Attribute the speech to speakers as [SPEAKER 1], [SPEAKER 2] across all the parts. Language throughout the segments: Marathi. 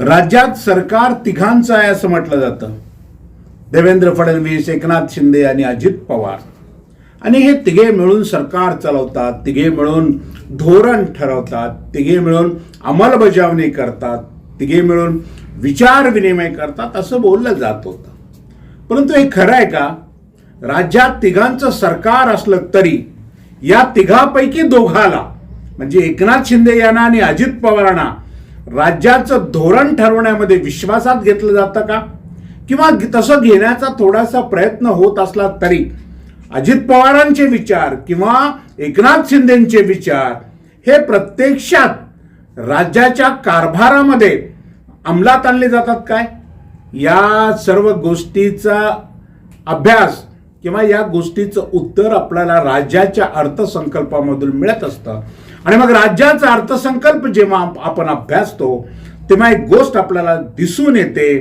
[SPEAKER 1] राज्यात सरकार तिघांचं आहे असं म्हटलं जातं. देवेंद्र फडणवीस एकनाथ शिंदे आणि अजित पवार. आणि हे तिघे मिळून सरकार चालवतात तिघे मिळून धोरण ठरवतात तिघे मिळून अंमलबजावणी करतात तिघे मिळून विचार विनिमय करतात असं बोललं जात होतं. परंतु हे खरं आहे का? राज्यात तिघांचं सरकार असलं तरी या तिघापैकी दोघाला म्हणजे एकनाथ शिंदे यांना आणि अजित पवारांना राज्याचं धोरण ठरवण्यामध्ये विश्वासात घेतलं जातं का? किंवा तसं घेण्याचा थोडासा प्रयत्न होत असला तरी? अजित पवारांचे विचार किंवा एकनाथ शिंदेचे विचार हे प्रत्यक्षात राज्याच्या कारभारामध्ये अंमलात आणले जातात काय? या सर्व गोष्टीचा अभ्यास किंवा या गोष्टीचं उत्तर आपल्याला राज्याच्या अर्थसंकल्पामधून मिळत असतं. आणि मग राज्याचा अर्थसंकल्प जेव्हा आपण अभ्यासतो तेव्हा एक गोष्ट आपल्याला दिसून येते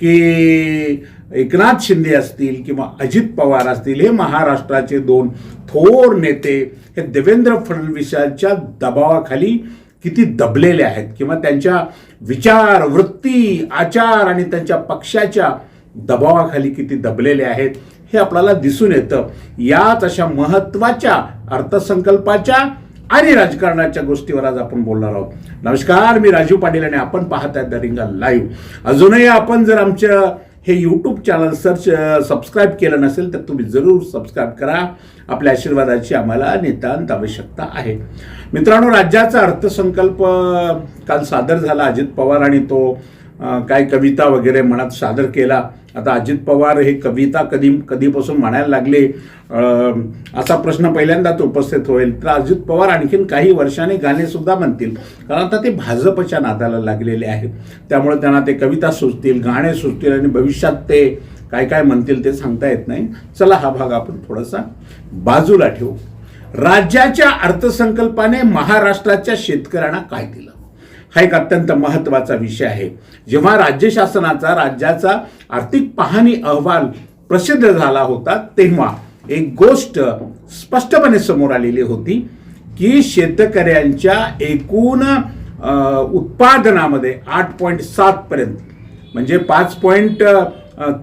[SPEAKER 1] की एकनाथ शिंदे असतील किंवा अजित पवार असतील हे महाराष्ट्राचे दोन थोर नेते हे देवेंद्र फडणवीसांच्या दबावाखाली किती दबलेले आहेत किंवा त्यांच्या विचार वृत्ती आचार आणि त्यांच्या पक्षाच्या दबावाखाली किती दबलेले आहेत हे आपल्याला दिसून येतं. याच अशा महत्त्वाच्या अर्थसंकल्पाच्या आणि राजकारणाच्या गोष्टीवर आज आपण बोलणार आहोत. नमस्कार मी राजीव पाटील आणि आपण पाहत आहे रिंगा लाईव्ह. अजूनही आपण जर आमच्या हे यूट्यूब चॅनल सर्च सबस्क्राईब केलं नसेल तर तुम्ही जरूर सबस्क्राईब करा. आपल्या आशीर्वादाची आम्हाला नितांत आवश्यकता आहे. मित्रांनो राज्याचा अर्थसंकल्प काल सादर झाला. अजित पवार आणि तो काय कविता वगैरे मनात सादर केला. आता अजित पवार हे कविता कधी कधीपासून म्हणायला लागले असा प्रश्न पहिल्यांदाच उपस्थित होईल. तर अजित पवार आणखीन काही वर्षांनी गाणे सुद्धा म्हणतील. कारण आता ते भाजपच्या नादाला लागलेले आहेत. त्यामुळे त्यांना ते कविता सुचतील गाणे सुचतील आणि भविष्यात ते काय काय म्हणतील ते सांगता येत नाही. चला हा भाग आपण थोडासा बाजूला ठेवू. राज्याच्या अर्थसंकल्पाने महाराष्ट्राच्या शेतकऱ्यांना काय दिलं? हा एक अत्यंत महत्त्वाचा विषय आहे. जेव्हा राज्य शासनाचा राज्याचा आर्थिक पाहणी अहवाल प्रसिद्ध झाला होता तेव्हा. एक गोष्ट स्पष्टपणे समोर आलेली होती की शेतकऱ्यांच्या एकूण उत्पादनामध्ये आठ पॉईंट सात पर्यंत म्हणजे पाच पॉईंट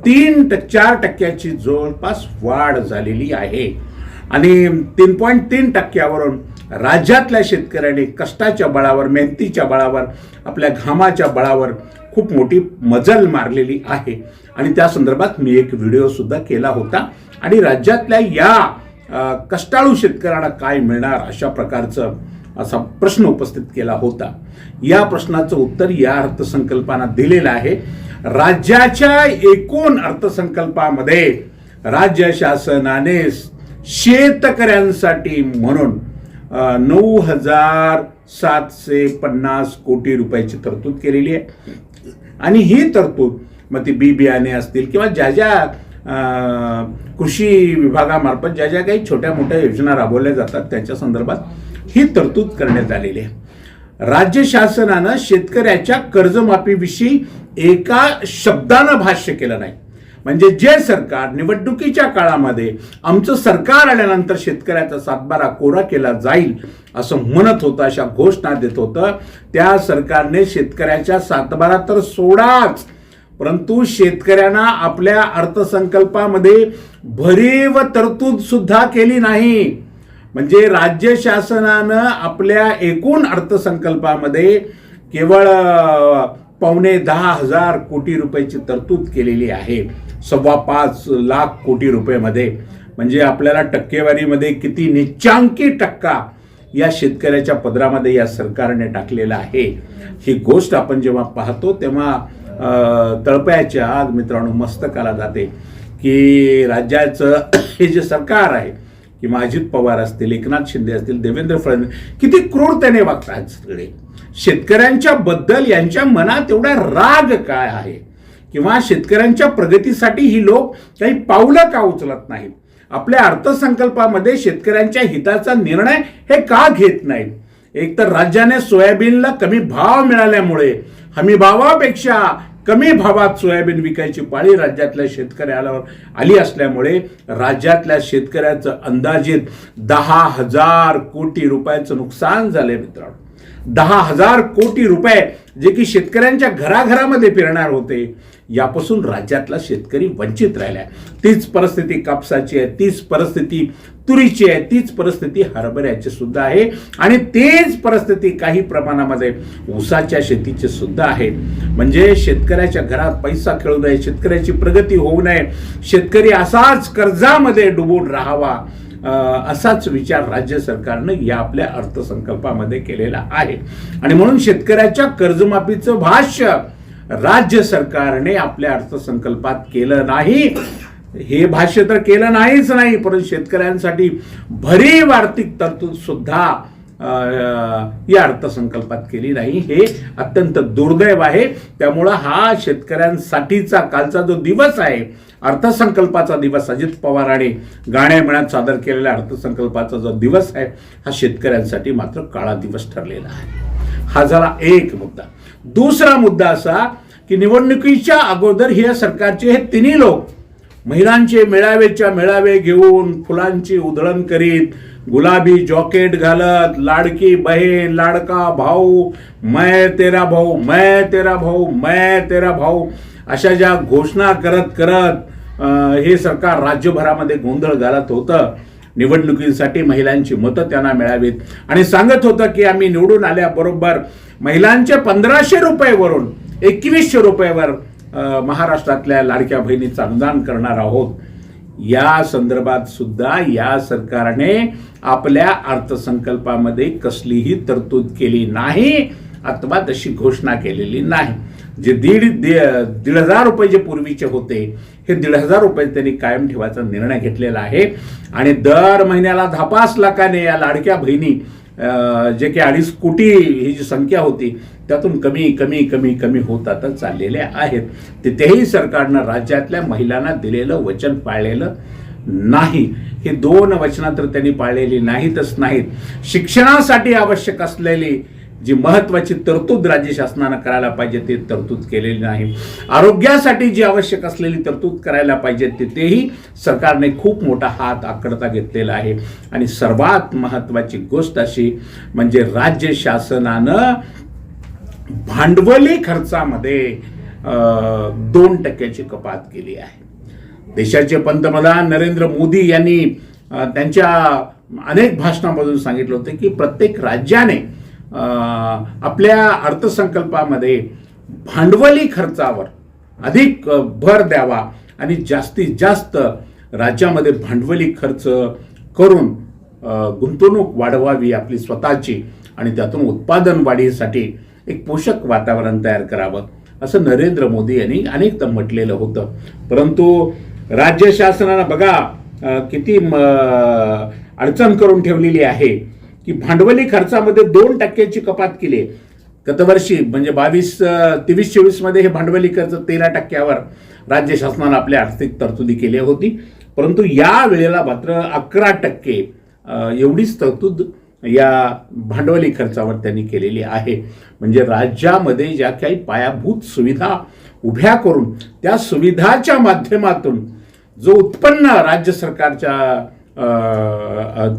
[SPEAKER 1] तीन ट- चार टक्क्याची जवळपास वाढ झालेली आहे. आणि तीन पॉईंट तीन टक्क्यावरून राज्यातल्या शेतकऱ्यांनी कष्टाच्या बळावर मेहनतीच्या बळावर आपल्या घामाच्या बळावर खूप मोठी मजल मारलेली आहे. आणि त्या संदर्भात मी एक व्हिडिओ सुद्धा केला होता. आणि राज्यातल्या या कष्टाळू शेतकऱ्यांना काय मिळणार अशा प्रकारचं असा प्रश्न उपस्थित केला होता. या प्रश्नाचं उत्तर या अर्थसंकल्पानं दिलेलं आहे. राज्याच्या एकूण अर्थसंकल्पामध्ये राज्य शासनाने शेतकऱ्यांसाठी म्हणून नऊ हजार सातशे पन्नास कोटी रुपयाची तरतूद केलेली आहे. आणि ही तरतूद मग ती बी बियाणे असतील किंवा ज्या ज्या कृषी विभागामार्फत ज्या ज्या काही छोट्या मोठ्या योजना राबवल्या जातात त्याच्या संदर्भात ही तरतूद करण्यात आलेली आहे. राज्य शासनानं शेतकऱ्याच्या कर्जमाफीविषयी एका शब्दानं भाष्य केलं नाही. म्हणजे जे सरकार निवडणुकीच्या काळामध्ये आमचं सरकार आल्यानंतर शेतकऱ्याचा सातबारा कोरा केला जाईल असं म्हणत होतं अशा घोषणा देत होतं. त्या सरकारने शेतकऱ्याच्या सातबारा तर सोडाच परंतु शेतकऱ्यांना आपल्या अर्थसंकल्पामध्ये भरीव तरतूद सुद्धा केली नाही. म्हणजे राज्य शासनानं आपल्या एकूण अर्थसंकल्पामध्ये केवळ पावणे दहा हजार कोटी रुपयाची तरतूद केलेली आहे. सव्वा पाच लाख कोटी रुपयेमध्ये. म्हणजे आपल्याला टक्केवारीमध्ये किती निच्चांकी टक्का या शेतकऱ्याच्या पदरामध्ये या सरकारने टाकलेला आहे. ही गोष्ट आपण जेव्हा पाहतो तेव्हा तळपायच्या आज मित्रांनो मस्तकाला जाते की राज्याचं हे जे सरकार आहे किंवा अजित पवार असतील एकनाथ शिंदे असतील देवेंद्र फडणवीस किती क्रूर त्याने वागतात सगळे. शेतकऱ्यांच्या बद्दल यांच्या मनात एवढा राग काय आहे? किंवा शेतकऱ्यांच्या प्रगतीसाठी ही लोक काही पावलं का उचलत नाहीत? आपल्या अर्थसंकल्पामध्ये शेतकऱ्यांच्या हिताचा निर्णय हे का घेत नाहीत? एक तर राज्याने सोयाबीनला कमी भाव मिळाल्यामुळे हमी भावापेक्षा कमी भावात सोयाबीन विकायची पाळी राज्यातल्या शेतकऱ्याला आली असल्यामुळे राज्यातल्या शेतकऱ्याचं अंदाजित दहा हजार कोटी रुपयाचं नुकसान झालंय मित्रांनो. दहा हजार कोटी रुपये जे की शेतकऱ्यांच्या घराघरामध्ये फिरणार होते यापासून राज्यातला शेतकरी वंचित राहिला आहे तीच परिस्थिती कापसाची आहे तीच परिस्थिती तुरीची आहे तीच परिस्थिती हरभऱ्याची सुद्धा आहे. आणि तेच परिस्थिती काही प्रमाणामध्ये ऊसाच्या शेतीची सुद्धा आहे. म्हणजे शेतकऱ्याच्या घरात पैसा खेळू नये शेतकऱ्याची प्रगती होऊ नये. शेतकरी असाच कर्जामध्ये डुबून राहावा. असाच विचार राज्य सरकारनं या आपल्या अर्थसंकल्पामध्ये केलेला आहे. आणि म्हणून शेतकऱ्याच्या कर्जमाफीचं भाष्य राज्य सरकारने आपल्या अर्थसंकल्पात केलं नाही. हे भाष्य तर केलं नाहीच नाही परंतु शेतकऱ्यांसाठी भरीव आर्थिक तरतूद सुद्धा या अर्थसंकल्पात केली नाही. हे अत्यंत दुर्दैव आहे. त्यामुळं हा शेतकऱ्यांसाठीचा कालचा जो दिवस आहे अर्थसंकल्पाचा दिवस अजित पवारांनी गाण्या मिळत सादर केलेल्या अर्थसंकल्पाचा जो दिवस आहे हा शेतकऱ्यांसाठी मात्र काळा दिवस ठरलेला आहे. हा झाला एक मुद्दा. दुसरा मुद्दा असा की निवडणुकीच्या अगोदर हे सरकारचे हे तिन्ही लोक महिलांचे मेळावेच्या मेळावे घेऊन फुलांची उधळण करीत गुलाबी जॉकेट घालत लाडकी बहीण लाडका भाऊ मै तेरा भाऊ मै तेरा भाऊ मै तेरा भाऊ अशा ज्या घोषणा करत करत हे सरकार राज्यभरामध्ये गोंधळ घालत होतं. निवडणुकीसाठी महिलांची मतं त्यांना मिळावीत. आणि सांगत होतं की आम्ही निवडून आल्याबरोबर महिलांच्या पंधराशे रुपयेवरून एकवीसशे रुपयावर महाराष्ट्रातल्या लाडक्या बहिणीचं अनुदान करणार आहोत. या संदर्भात सुद्धा या सरकारने आपल्या अर्थसंकल्पामध्ये कसलीही तरतूद केली नाही अथवा तशी घोषणा केलेली नाही. जे दीड दीड हजार रुपये जे पूर्वीचे होते हे दीड हजार रुपये त्यांनी कायम ठेवायचा निर्णय घेतलेला आहे. आणि दर महिन्याला धापास लाखाने या लाडक्या बहिणी जे की अडीच कोटी ही जी संख्या होती त्यातून कमी कमी कमी कमी होत आता चाललेल्या आहेत. तिथेही सरकारनं राज्यातल्या महिलांना दिलेलं वचन पाळलेलं नाही. हे दोन वचनं तर त्यांनी पाळलेली नाहीतच नाहीत. शिक्षणासाठी आवश्यक असलेली जी महत्वाची तरतूद राज्य शासनानं करायला पाहिजे ते तरतूद केलेली नाही. आरोग्यासाठी जी आवश्यक असलेली तरतूद करायला पाहिजे ते तेही सरकारने खूप मोठा हात आकडता घेतलेला आहे. आणि सर्वात महत्वाची गोष्ट अशी म्हणजे राज्य शासनानं भांडवली खर्चामध्ये दोन टक्क्याची कपात केली आहे. देशाचे पंतप्रधान नरेंद्र मोदी यांनी त्यांच्या अनेक भाषणामधून सांगितलं होतं की प्रत्येक राज्याने आपल्या अर्थसंकल्पामध्ये भांडवली खर्चावर अधिक भर द्यावा आणि जास्तीत जास्त राज्यामध्ये भांडवली खर्च करून गुंतवणूक वाढवावी आपली स्वतःची आणि त्यातून उत्पादन वाढीसाठी एक पोषक वातावरण तयार करावं असं नरेंद्र मोदी यांनी अनेकदा म्हटलेलं होतं. परंतु राज्य शासनानं बघा किती म, अडचण करून ठेवलेली आहे. की भांडवली खर्चामध्ये दोन टक्क्याची कपात केली आहे. गतवर्षी म्हणजे बावीस तेवीस चोवीसमध्ये हे भांडवली खर्च तेरा टक्क्यावर राज्य शासनानं आपल्या आर्थिक तरतुदी केली होती परंतु या वेळेला मात्र अकरा टक्के एवढीच तरतूद या भांडवली खर्चावर त्यांनी केलेली आहे म्हणजे राज्यामध्ये ज्या काही पायाभूत सुविधा उभ्या करून त्या सुविधाच्या माध्यमातून जो उत्पन्न राज्य सरकारच्या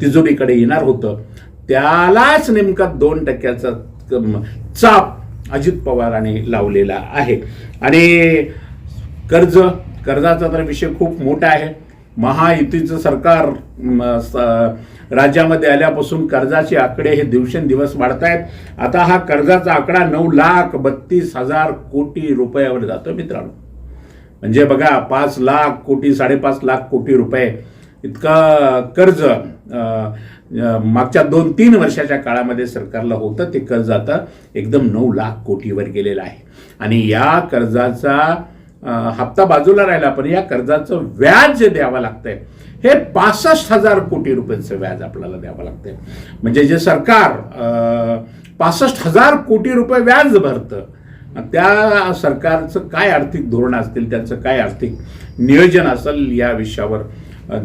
[SPEAKER 1] तिजोरीकडे येणार होतं त्यालाच नेमका दोन टक्क्याचा चाप अजित पवारांनी लावलेला आहे. आणि कर्ज कर्जाचा तर विषय खूप मोठा आहे. महायुतीचं सरकार राज्यामध्ये आल्यापासून कर्जाचे आकडे हे दिवसेंदिवस वाढत आहेत आता हा कर्जाचा आकडा नऊ लाख बत्तीस हजार कोटी रुपयावर जातो मित्रांनो. म्हणजे बघा पाच लाख कोटी साडेपाच लाख कोटी रुपये इतका कर्ज मागच्या दोन तीन वर्षाच्या काळामध्ये सरकारला होतं ते कर्ज आता एकदम नऊ लाख कोटीवर गेलेलं आहे. आणि या कर्जाचा हप्ता बाजूला राहिला पण या कर्जाचं व्याज जे द्यावं लागतंय हे पासष्ट हजार कोटी रुपयांचं व्याज आपल्याला द्यावं लागतंय. म्हणजे जे सरकार पासष्ट हजार कोटी रुपये व्याज भरतं त्या सरकारचं काय आर्थिक धोरण असतील त्याचं काय आर्थिक नियोजन असेल या विषयावर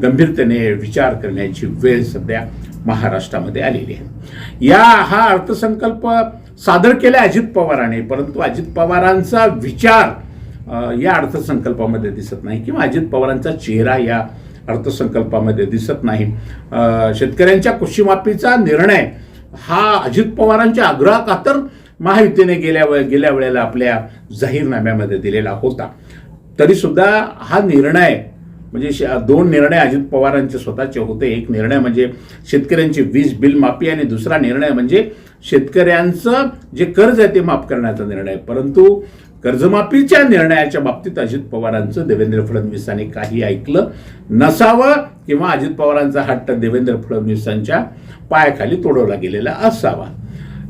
[SPEAKER 1] गंभीरतेने विचार करण्याची वेळ सध्या महाराष्ट्रामध्ये आलेली आहे. या हा अर्थसंकल्प सादर केला अजित पवारांनी परंतु अजित पवारांचा विचार या अर्थसंकल्पामध्ये दिसत नाही किंवा अजित पवारांचा चेहरा या अर्थसंकल्पामध्ये दिसत नाही. शेतकऱ्यांच्या कृषीमाफीचा निर्णय हा अजित पवारांच्या आग्रहाखातर महायुतीने गेल्या वे- गेल्या वेळेला आपल्या जाहीरनाम्यामध्ये दिलेला होता. तरीसुद्धा हा निर्णय म्हणजे श- दोन निर्णय अजित पवारांचे स्वतःचे होते. एक निर्णय म्हणजे शेतकऱ्यांची वीज बिल माफी आणि दुसरा निर्णय म्हणजे शेतकऱ्यांचं जे कर्ज आहे ते माफ करण्याचा निर्णय. परंतु कर्जमाफीच्या निर्णयाच्या बाबतीत अजित पवारांचं देवेंद्र फडणवीसांनी काही ऐकलं नसावं किंवा अजित पवारांचा हट्ट देवेंद्र फडणवीसांच्या पायाखाली तोडवला गेलेला असावा.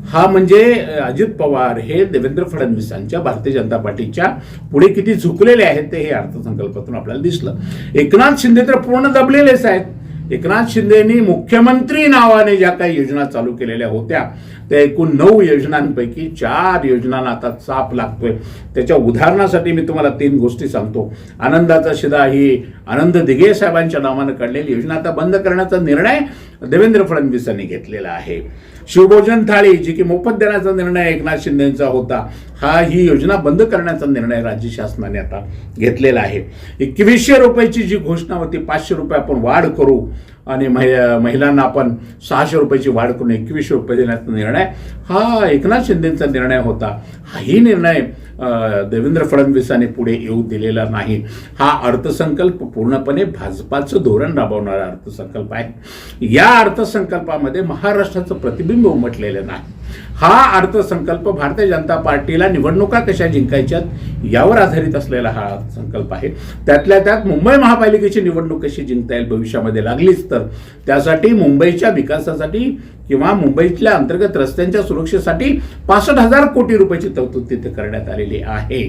[SPEAKER 1] हा म्हणजे अजित पवार हे देवेंद्र फडणवीसांच्या भारतीय जनता पार्टीच्या पुढे किती झुकलेले आहेत ते हे अर्थसंकल्पातून आपल्याला दिसलं. एकनाथ शिंदे तर पूर्ण दबलेलेच आहेत. एकनाथ शिंदेनी मुख्यमंत्री नावाने ज्या काही योजना चालू केलेल्या होत्या त्या एकूण नऊ योजनांपैकी चार योजनांना आता चाप लागतोय. त्याच्या उदाहरणासाठी मी तुम्हाला तीन गोष्टी सांगतो. आनंदाचा शिदा ही आनंद दिघे साहेबांच्या नावानं काढलेली योजना आता बंद करण्याचा निर्णय देवेंद्र फडणवीसांनी घेतलेला आहे. शिवभोजन थाळी जी की मोफत देण्याचा निर्णय एकनाथ शिंदेचा होता हा ही योजना बंद करण्याचा निर्णय राज्य शासनाने आता घेतलेला आहे. एकवीसशे रुपयाची जी घोषणा होती पाचशे रुपये आपण वाढ करू आणि महि- महिलांना आपण सहाशे रुपयाची वाढ करून एकवीसशे रुपये देण्याचा निर्णय हा एकनाथ शिंदेचा निर्णय होता. हाही निर्णय देवेंद्र फडणवीसांनी पुढे येऊ दिलेला नाही. हा अर्थसंकल्प पूर्णपणे भाजपाचं धोरण राबवणारा अर्थसंकल्प आहे. या अर्थसंकल्पामध्ये महाराष्ट्राचं प्रतिबिंब उमटलेलं नाही. हा अर्थसंकल्प भारतीय जनता पार्टीला निवडणुका कशा जिंकायच्यात यावर आधारित असलेला हा अर्थसंकल्प आहे. त्यातल्या त्यात मुंबई महापालिकेची निवडणूक कशी जिंकता येईल भविष्यामध्ये लागलीच तर. त्यासाठी मुंबईच्या विकासासाठी किंवा मुंबईतल्या अंतर्गत रस्त्यांच्या सुरक्षेसाठी पासष्ट हजार कोटी रुपयाची तरतूद तिथे करण्यात आलेली आहे.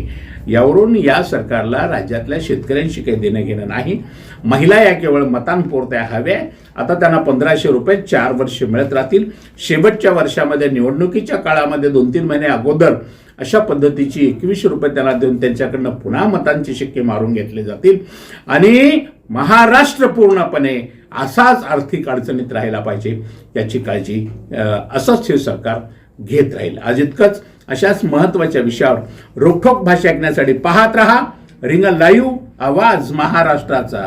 [SPEAKER 1] यावरून या सरकारला राज्यातल्या शेतकऱ्यांशी काही देणं घेणं नाही. महिला या केवळ मतांपुरत्या हव्या आता त्यांना पंधराशे रुपये चार वर्ष मिळत राहतील. शेवटच्या वर्षामध्ये निवडणुकीच्या काळामध्ये दोन तीन महिने अगोदर अशा पद्धतीची एकवीसशे रुपये त्यांना देऊन त्यांच्याकडनं पुन्हा मतांचे शिक्के मारून घेतले जातील. आणि महाराष्ट्र पूर्णपणे असाच आर्थिक अडचणीत राहायला पाहिजे याची काळजी असंच हे सरकार घेत राहील. आज इतकंच. अशाच महत्त्वाच्या विषयावर रोखोक भाषा ऐकण्यासाठी पाहत रहा. रिंग लाईव्ह आवाज महाराष्ट्राचा.